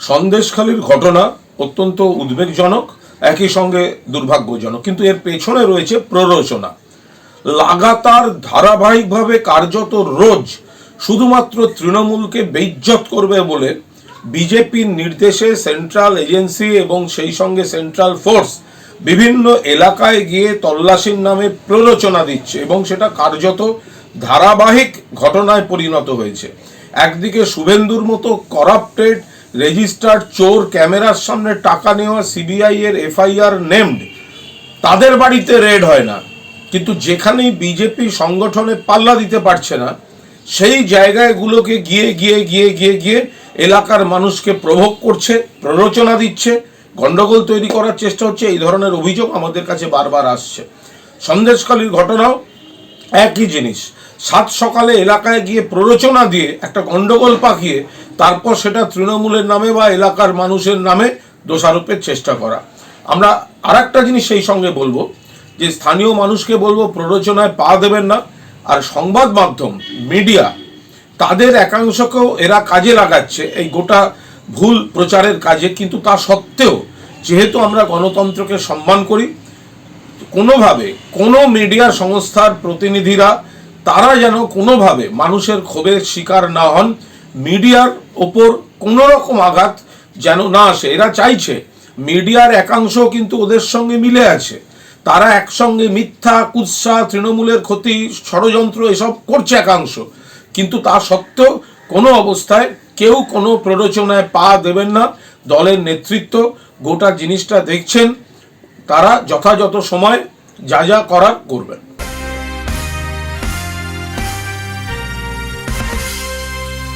সন্দেশখালীর ঘটনা অত্যন্ত উদ্বেগজনক, একই সঙ্গে দুর্ভাগ্যজনক। কিন্তু এর পেছনে রয়েছে প্ররোচনা। লাগাতার ধারাবাহিকভাবে কার্যত রোজ শুধুমাত্র তৃণমূলকে বেইজ্জত করবে বলে বিজেপির নির্দেশে সেন্ট্রাল এজেন্সি এবং সেই সঙ্গে সেন্ট্রাল ফোর্স বিভিন্ন এলাকায় গিয়ে তল্লাশির নামে প্ররোচনা দিচ্ছে এবং সেটা কার্যত ধারাবাহিক ঘটনায় পরিণত হয়েছে। একদিকে শুভেন্দুর মতো করাপ্টেড রেজিস্টার্ড চোর ক্যামেরার সামনে টাকা নেওয়া সিবিআই এর এফআইআর নেমড। তাদের বাড়িতে রেড হয় না। কিন্তু যেখানেই বিজেপি সংগঠনে পাল্লা দিতে পারছে না, সেই জায়গাগুলোকে গিয়ে গিয়ে গিয়ে গিয়ে গিয়ে এলাকার মানুষকে প্রভোগ করছে, প্ররোচনা দিচ্ছে, গন্ডগোল তৈরি করার চেষ্টা হচ্ছে, এই ধরনের অভিযোগ আমাদের কাছে বারবার আসছে। সন্দেশকালীর ঘটনাও একই জিনিস। সাত সকালে এলাকায় গিয়ে প্ররোচনা দিয়ে একটা গন্ডগোল পাকিয়ে তারপর সেটা তৃণমূলের নামে বা এলাকার মানুষের নামে দোষারোপের চেষ্টা করা। আমরা আর একটা জিনিস সেই সঙ্গে বলব, যে স্থানীয় মানুষকে বলব, প্ররোচনায় পা দেবেন না। আর সংবাদ মাধ্যম, মিডিয়া, তাদের একাংশকেও এরা কাজে লাগাচ্ছে এই গোটা ভুল প্রচারের কাজে। কিন্তু তা সত্ত্বেও, যেহেতু আমরা গণতন্ত্রকে সম্মান করি, কোনোভাবে কোনো মিডিয়া সংস্থার প্রতিনিধিরা, তারা যেন কোনোভাবে মানুষের ক্ষোভের শিকার না হন মিডিয়ার ওপর কোনো রকম আঘাত যেন না আসে। এরা চাইছে, মিডিয়ার একাংশ কিন্তু ওদের সঙ্গে মিলে আছে। তারা একসঙ্গে মিথ্যা, কুৎসা, তৃণমূলের ক্ষতি, ষড়যন্ত্র এসব করছে একাংশ। কিন্তু তা সত্ত্বেও কোনো অবস্থায় কেউ কোনো প্ররোচনায় পা দেবেন না। দলের নেতৃত্ব গোটা জিনিসটা দেখছেন, তারা যথাযথ সময় যা যা করার করবেন।